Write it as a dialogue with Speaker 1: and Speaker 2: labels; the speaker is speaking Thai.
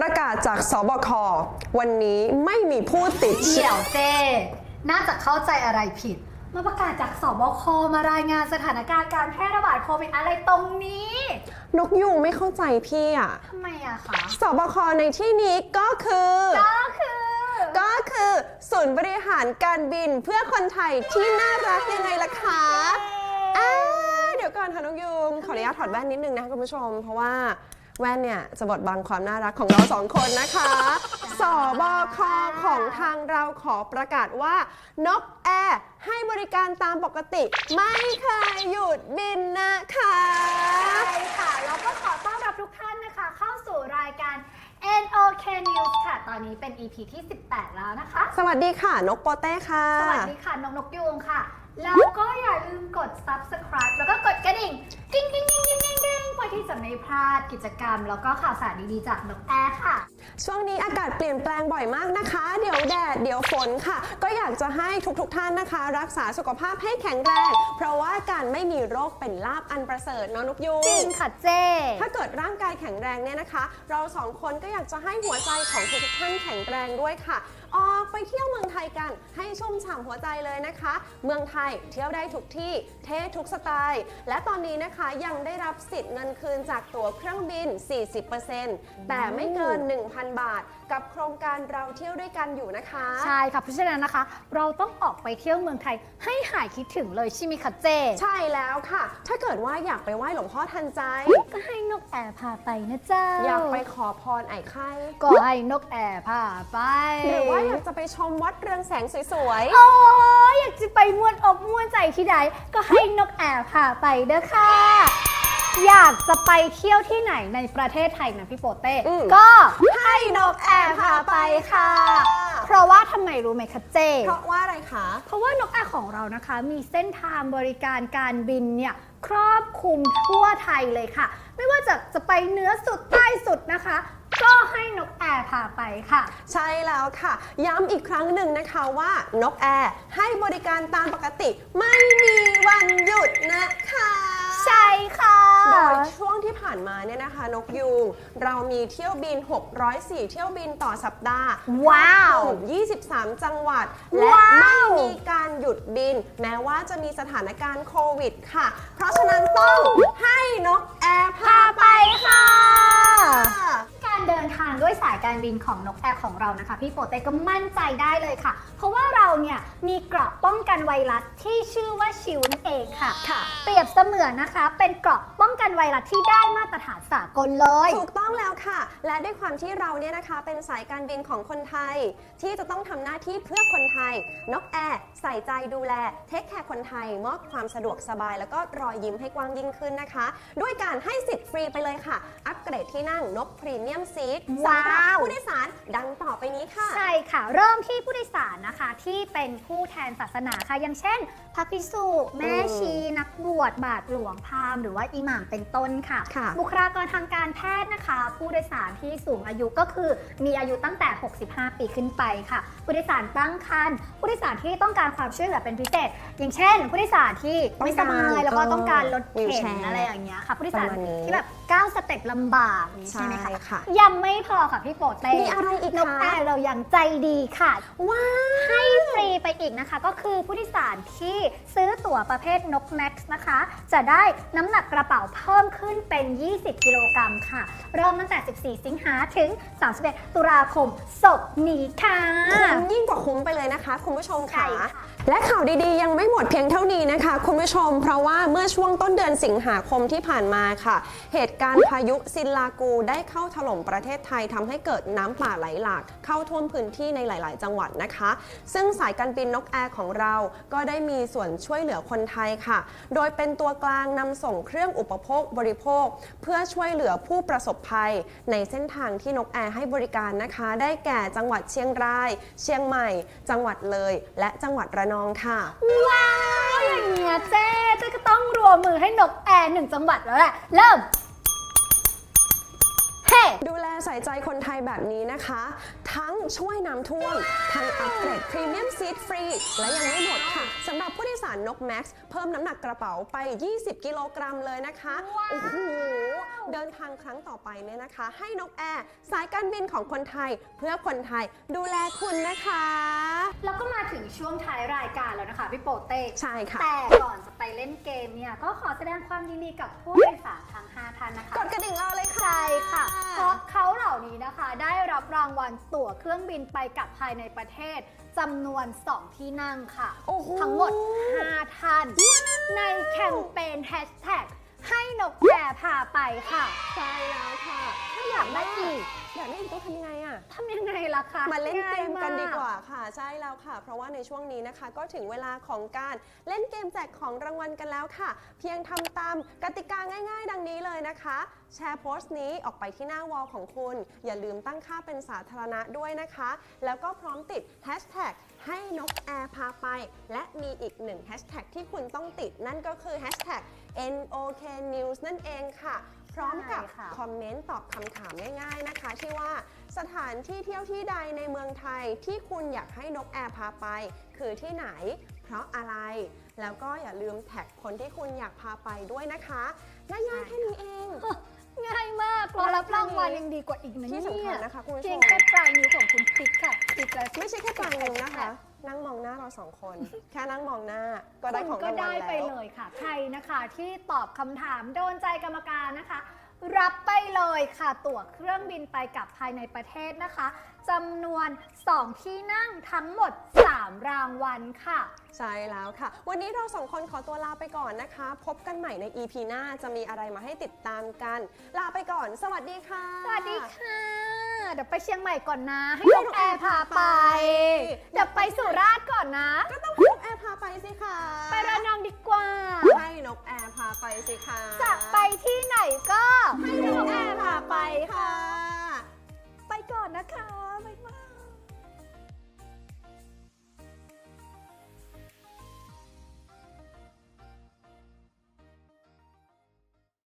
Speaker 1: ประกาศจากสบค วันนี้ไม่มีผู้ติดเชื้อ
Speaker 2: เดี๋ยวเจ้น่าจะเข้าใจอะไรผิด มาประกาศจากสบคมารายงานสถานการณ์การแพร่ระบาดโควิดอะไรตรงนี้
Speaker 1: นกยูงไม่เข้าใจพี่อะ
Speaker 2: ทำไมอะคะ
Speaker 1: สบค ในที่นี้ก็คือ
Speaker 2: ก็คือ
Speaker 1: ก็คือศูนย์บริหารการบินเพื่อคนไทยที่น่ารักยังไงล่ะคะอ่าเดี๋ยวก่อนค่ะนกยูงขออนุญาตถอดแว่นนิดนึงนะคะคุณผู้ชม เพราะว่า แว่นเนี่ยจะบดบังความน่ารักของเราสองคนนะคะ สบคของทางเราขอประกาศว่า นกแอร์ให้บริการตามปกติ ไม่เคยหยุดบินนะคะ
Speaker 2: ใช่ค่ะแล้วก็ขอต้อนรับทุกท่านนะคะ เข้าสู่รายการ NOK News ค่ะ ตอนนี้เป็น EP ที่ 18 แล้วนะคะ
Speaker 1: สวัสดีค่ะ นกโปเต้ค่ะ
Speaker 2: สวัสดีค่ะนกนกยูงค่ะ แล้วก็อย่าลืมกด subscribe แล้วก็กดกระดิ่ง กิ้งกิ้งกิ้ง ที่จะไม่พลาดกิจกรรม แล้วก็ข่าวสารดีๆจากนกแอร์ค่ะ
Speaker 1: ช่วงนี้อากาศเปลี่ยนแปลงบ่อยมากนะคะ เดี๋ยวแดดเดี๋ยวฝนค่ะ ก็อยากจะให้ทุกๆทท่านนะคะ รักษาสุขภาพให้แข็งแรง เพราะว่าการไม่มีโรคเป็นลาบอันประเสริฐเน้องนุกยูง
Speaker 2: จริงค่ะเจ้
Speaker 1: ถ้าเกิดร่างกายแข็งแรงเนี่ยนะคะ เราสองคนก็อยากจะให้หัวใจของทุกๆท่านแข็งแรงด้วยค่ะ ออกไปเที่ยวเมืองไทยกันให้ชุ่มฉ่ำหัวใจเลยนะคะ เมืองไทยเที่ยวได้ทุกที่เท่ทุกสไตล์ และตอนนี้นะคะยังได้รับสิทธิ์เงินคืนจากตั๋วเครื่องบิน 40%แต่ไม่เกิน 1,000 บาท กับโครงการเราเที่ยวด้วยกันอยู่นะคะ
Speaker 2: ใช่ค่ะเพราะฉะนั้นนะคะ เราต้องออกไปเที่ยวเมืองไทยให้หายคิดถึงเลยใช่ไหมคะเจ้
Speaker 1: ใช่แล้วค่ะ ถ้าเกิดว่าอยากไปไหว้หลวงพ่อทันใจ
Speaker 2: ก็ให้นกแอร์พาไปนะเจ้า
Speaker 1: อยากไปขอพรไอ้ไข่
Speaker 2: ก็ให้นกแอร์พาไป
Speaker 1: หรือว่าอยากจะไปชมวัดเรืองแสงสวย
Speaker 2: โอ้ยอยากจะไปม่วนอกม่วนใจที่ใดก็ให้นกแอร์พาไปเด้อค่ะ อยากจะไปเที่ยวที่ไหนในประเทศไทยนะพี่โปเต้
Speaker 1: อืม
Speaker 2: ก็
Speaker 1: ๆให้นกแอร์พาไปค่ะ
Speaker 2: เพราะว่าทำไมรู้ไหมคะเจ้
Speaker 1: เพราะว่าอะไรคะ
Speaker 2: เพราะว่านกแอร์ของเรานะคะ มีเส้นทางบริการการบินเนี่ยครอบคลุมทั่วไทยเลยค่ะ ไม่ว่าจะจะไปเหนือสุดใต้สุดนะคะ ก็ให้นกแอร์พาไปค่ะ
Speaker 1: ใช่แล้วค่ะ ย้ำอีกครั้งหนึ่งนะคะว่านกแอร์ให้บริการตามปกติ ไม่มีวันหยุดนะคะ
Speaker 2: ใช่ค่ะ
Speaker 1: โดยช่วงที่ผ่านมาเนี่ยนะคะ นกยูงเรามีเที่ยวบิน 604 เที่ยวบินต่อสัปดาห์
Speaker 2: ว้าว
Speaker 1: ครอบคลุม23 จังหวัด และ
Speaker 2: ว้าว
Speaker 1: ไม่มีการหยุดบิน แม้ว่าจะมีสถานการณ์โควิดค่ะ เพราะฉะนั้นต้องให้นกแอ
Speaker 2: ร์ บินของนกแอร์ของเรานะคะ พี่โปเต้ก็มั่นใจได้เลยค่ะ เพราะว่าเราเนี่ยมีเกราะป้องกันไวรัสที่ชื่อว่าชิวนั่นเองค่ะ
Speaker 1: ค่ะ
Speaker 2: เปรียบเสมือนนะคะ เป็นเกราะป้องกันไวรัสที่ได้มาตรฐานสากลเลย
Speaker 1: ถูกต้องแล้วค่ะ และด้วยความที่เราเนี่ยนะคะ เป็นสายการบินของคนไทย ที่จะต้องทำหน้าที่เพื่อคนไทย นกแอร์ใส่ใจดูแลเทคแคร์คนไทย มอบความสะดวกสบาย แล้วก็รอยยิ้มให้กว้างยิ่งขึ้นนะคะ ด้วยการให้สิทธิ์ฟรีไปเลยค่ะ อัปเกรดที่นั่งนกพรีเมียมซีท
Speaker 2: ว้าว
Speaker 1: สำหรับผู้โดยสารดังต่อไปนี้ค่ะ
Speaker 2: ใช่ค่ะ เริ่มที่ผู้โดยสารนะคะ ที่เป็นผู้แทนศาสนาค่ะ อย่างเช่นพระภิกษุ แม่ชี นักบวชบาทหลวงพราหมณ์หรือว่าอิหม่ามเป็นต้นค่ะ
Speaker 1: ค่ะ
Speaker 2: บุคลากรทางการแพทย์นะคะ ผู้โดยสารที่สูงอายุก็คือมีอายุตั้งแต่ 65 ปีขึ้นไปค่ะ ผู้โดยสารตั้งครรภ์ผู้โดยสารที่ต้องการความช่วยเหลือเป็นพิเศษ อย่างเช่น ผู้โดยสารที่ไม่สบายแล้วก็ต้องการรถเข็น
Speaker 1: wheelchair
Speaker 2: อะไรอย่างเงี้ยค่ะ ผู้โดยสาร
Speaker 1: ประมาณนี้
Speaker 2: ที่แบบ ก้าวสเต็ปลำบากอย่างนี้ใช่ไหม
Speaker 1: ใช่
Speaker 2: คะ
Speaker 1: ค่ะ
Speaker 2: ยังไม่พอค่ะพี่โปเต้
Speaker 1: มีอะไรอีก
Speaker 2: นก
Speaker 1: คะ
Speaker 2: แอร์เรายังใจดีค่ะ
Speaker 1: ว้าว
Speaker 2: ให้ฟรีไป อีกนะคะ ก็คือผู้โดยสารที่ซื้อตั๋วประเภทนกแม็กซ์นะคะ จะได้น้ำหนักกระเป๋าเพิ่มขึ้นเป็น 20 กิโลกรัมค่ะ เริ่มตั้งแต่ 14 สิงหาถึง 31 ตุลาคมศกนี้ค่ะ
Speaker 1: คุ้มยิ่งกว่าคุ้มไปเลยนะคะ คุณผู้ชม
Speaker 2: ใช่
Speaker 1: ค่ะ
Speaker 2: ค่ะ
Speaker 1: และข่าวดีๆ ยังไม่หมดเพียงเท่านี้นะคะ คุณผู้ชม เพราะว่าเมื่อช่วงต้นเดือนสิงหาคมที่ผ่านมาค่ะ เหตุการณ์พายุซินลากูได้เข้าถล่มประเทศไทยทำให้เกิดน้ำป่าไหลหลากเข้าท่วมพื้นที่ในหลาย ๆ จังหวัดนะคะ ซึ่งสายการบินนกแอร์ของเราก็ได้มีส่วนช่วยเหลือคนไทยค่ะ โดยเป็นตัวกลางนำส่งเครื่องอุปโภคบริโภค เพื่อช่วยเหลือผู้ประสบภัย ในเส้นทางที่นกแอร์ให้บริการนะคะ ได้แก่จังหวัดเชียงราย เชียงใหม่ จังหวัดเลย และจังหวัดระนองค่ะ
Speaker 2: ว้าวอย่างเงี้ยเจ๊เจ๊ก็ต้องรวมมือให้นกแอร์หนึ่งจังหวัดแล้วแหละเริ่ม
Speaker 1: ดูแลใส่ใจคนไทยแบบนี้นะคะ ทั้งช่วยน้ำท่วม ทั้งอัปเกรดพรีเมียมซีทฟรี และยังไม่หมดค่ะสำหรับผู้โดยสารนกแม็กซ์เพิ่มน้ำหนักกระเป๋าไป 20 กิโลกรัมเลยนะคะ
Speaker 2: ว้าว
Speaker 1: โอ้โหเดินทางครั้งต่อไปเนี่ยนะคะ ให้นกแอร์สายการบินของคนไทย เพื่อคนไทยดูแลคุณนะคะ
Speaker 2: แล้วก็มาถึงช่วงท้ายรายการแล้วนะคะพี่โปเต้
Speaker 1: ใช่ค่ะ
Speaker 2: แต่ก่อนจะไป เล่นเกมเนี่ยก็ขอแสดงความยินดีกับผู้โดยสารทั้ง5ท่านนะคะ
Speaker 1: กดกระดิ่งเราเลยค่ะ
Speaker 2: ใช่ค่ะ เพราะเขาเหล่านี้นะคะ ได้รับรางวัลตั๋วเครื่องบินไปกลับภายในประเทศจำนวน 2 ที่นั่งค่ะ
Speaker 1: โอ้โห
Speaker 2: ทั้งหมด 5 ท่าน ในแคมเปญแฮชแท็กให้นกแพรพาไปค่ะ
Speaker 1: ใช่แล้วค่ะ
Speaker 2: ถ้าอยากได้อีก
Speaker 1: อยากได้อีกต้องทำยังไงอะ
Speaker 2: ทำยังไงล่ะคะ
Speaker 1: มาเล่นเกมกัน
Speaker 2: ง่ย
Speaker 1: ดีกว่าค่ะ ใช่แล้วค่ะ เพราะว่าในช่วงนี้นะคะ ก็ถึงเวลาของการเล่นเกมแจกของรางวัลกันแล้วค่ะ เพียงทำตามกติกาง่าย ๆ ดังนี้เลยนะคะ แชร์โพสต์นี้ออกไปที่หน้าวอลของคุณ อย่าลืมตั้งค่าเป็นสาธารณะด้วยนะคะ แล้วก็พร้อมติด Hashtag ให้นกแอร์พาไป และมีอีกหนึ่ง Hashtag ที่คุณต้องติดนั่นก็คือ Hashtag NOK News นั่นเองค่ะ พร้อมกับ
Speaker 2: ใช่ค่ะ
Speaker 1: คอมเมนต์ตอบคำถามง่ายๆนะคะ ที่ว่าสถานที่เที่ยวที่ใดในเมืองไทยที่คุณอยากให้นกแอร์พาไป คือที่ไหน เพราะอะไร แล้วก็อย่าลืมแท็กคนที่คุณอยากพาไปด้วยนะคะง่ายๆแค่นี้เอง
Speaker 2: ง่ายมากรอรับรางวัลยังดีกว่าอีกนะ
Speaker 1: ที่
Speaker 2: เนี่ย
Speaker 1: สำคัญนะคะคุณผู้ชม
Speaker 2: เพียงแค่ปลายนิ้วของคุณติ๊กค่ะติ๊กแล้ว
Speaker 1: ไม่ใช่แค่ปลายนิ้วนะคะ นั่งมองหน้าเราสองคน แค่นั่งมองหน้าก็ได้ของ
Speaker 2: ก็
Speaker 1: รางวัล
Speaker 2: ได้
Speaker 1: แล้ว
Speaker 2: ไปเลยค่ะ ใครนะคะที่ตอบคำถามโดนใจกรรมการนะคะ รับไปเลยค่ะ ตั๋วเครื่องบินไปกลับภายในประเทศนะคะจำนวน 2 ที่นั่งทั้งหมด 3 รางวัลค่ะ
Speaker 1: ใช่แล้วค่ะ วันนี้เราสองคนขอตัวลาไปก่อนนะคะ พบกันใหม่ใน EP หน้าจะมีอะไรมาให้ติดตามกัน ลาไปก่อน สวัสดีค่ะ
Speaker 2: สวัสดีค่ะ เดี๋ยวไปเชียงใหม่ก่อนนะ ให้นกแอร์พาไป เดี๋ยวไปสุราษฎร์ก่อนนะ
Speaker 1: ก็ต้องให้นกแอร์พาไปสิคะ
Speaker 2: ไประนองดีกว่า
Speaker 1: ให้นกแอร์พาไปสิคะ
Speaker 2: จะไปที่ไหนก็ให้นกแอร์พาไปค่ะ
Speaker 1: ค่ะ